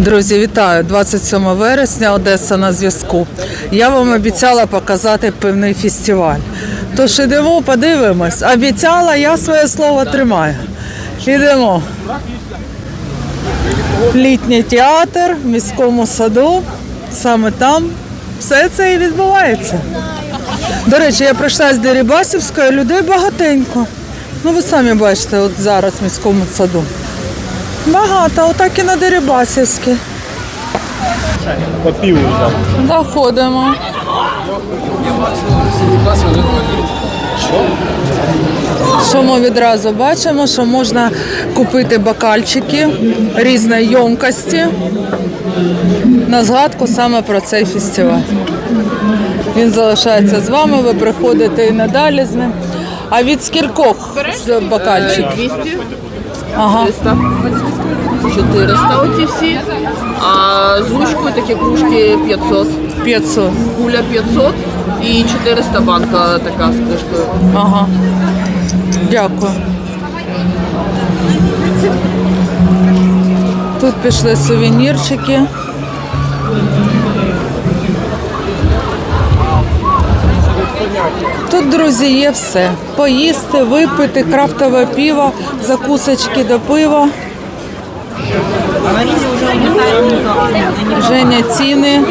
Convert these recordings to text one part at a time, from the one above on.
Друзі, вітаю! 27 вересня, Одеса на зв'язку. Я вам обіцяла показати певний фестиваль. Тож ідемо, подивимось. Обіцяла, я своє слово тримаю. Ідемо. Літній театр в міському саду. Саме там все це і відбувається. До речі, я пройшла з Дерибасівської, людей багатенько. Ну, ви самі бачите, от зараз в міському саду. Багато, отак і на Дерибасівській. Заходимо. Що ми відразу бачимо, що можна купити бокальчики різної йомкості на згадку саме про цей фестиваль. Він залишається з вами, ви приходите і надалі з ним. А від скількох бокальчиків? 200, Ага. 300, 400 оці всі. А з ручкою такі кружки 500. 500. Куля 500 і 400 банка така з кришкою. Ага. Дякую. Тут пішли сувенірчики. Тут, друзі, є все. Поїсти, випити, крафтове пиво, закусочки до пива. Женя ціни.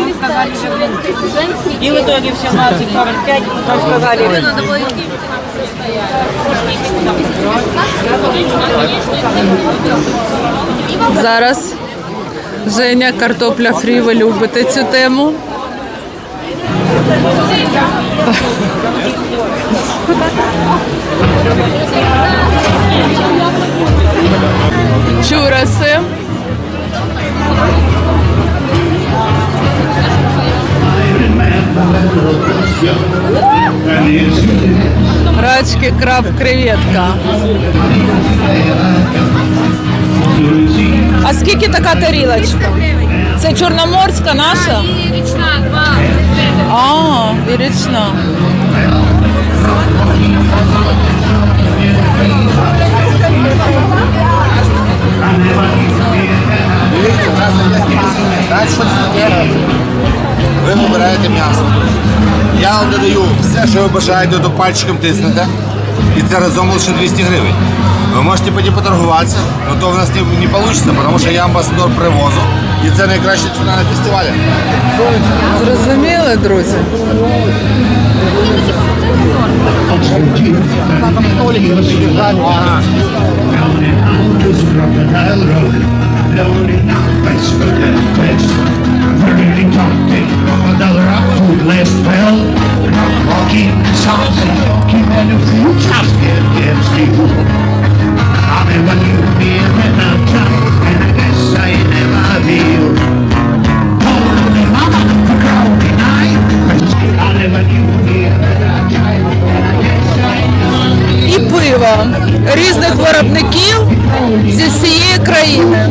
И в итоге в 17.45 нам сказали, Зараз Женя картопля фрі, ви любите цю тему. Чураси. Рачки, краб, креветка. А скільки така тарілочка? Це чорноморська наша? Річна, два. А, і річна. Дивіться, у нас є спільне, Знаєте, щось таке? Ви вибираєте м'ясо. Я вам додаю все, що ви бажаєте, до пальчиком тиснете. І це разом лише 200 гривень. Ви можете потім поторгуватися, але то в нас не, не вийде, тому що я амбасадор привозу. І це найкраща ціна на фестивалі. Зрозуміли, друзі? І пиво різних виробників зі всієї країни.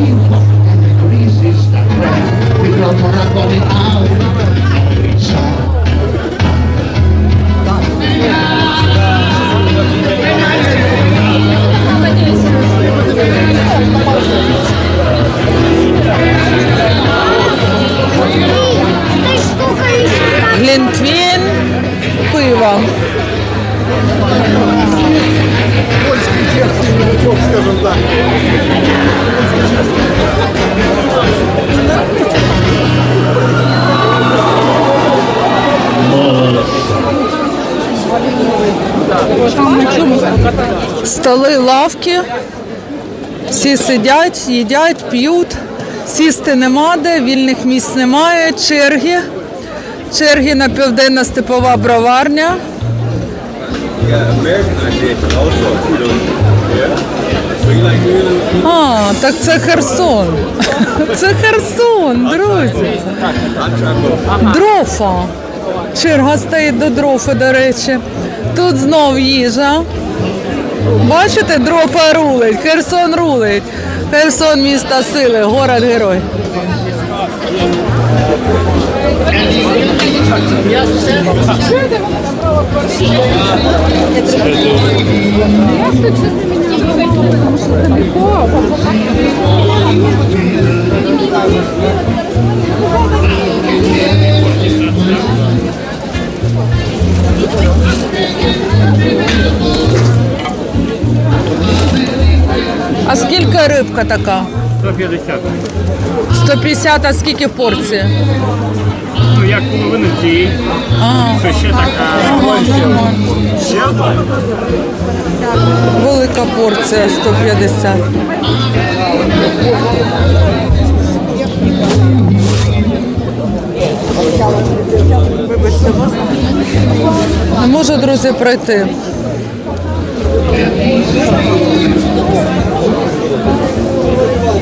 Глінтвейн, пиво. Столи, лавки, всі сидять, їдять, п'ють. Сісти нема де, вільних місць немає, черги. Черги на південна степова броварня. А, так це Херсон. Це Херсон, друзі. Дрофа. Черга стоїть до дрофи, до речі. Тут знов їжа. Бачите, дрофа рулить, Херсон рулить. Херсон місто сили, город герой. А скільки рибка така? 150. 150, а скільки порції? Ну, як половину цієї. Ага. Що ще така? Ще одна? Велика порція 150. Не можу, друзі, пройти.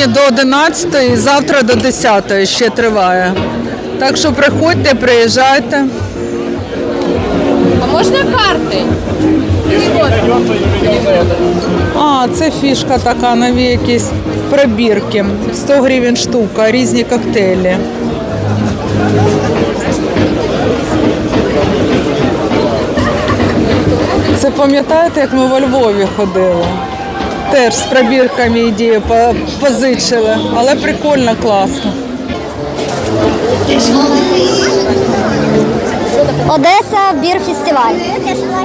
Сьогодні до 11, завтра до 10 ще триває. Так що приходьте, приїжджайте. А можна карти? А, це фішка така, нові якісь пробірки. 100 гривень штука, різні коктейлі. Це пам'ятаєте, як ми во Львові ходили? теж з пробірками ідею позичили, але прикольно, класно. Одеса бірфестиваль. фестиваль.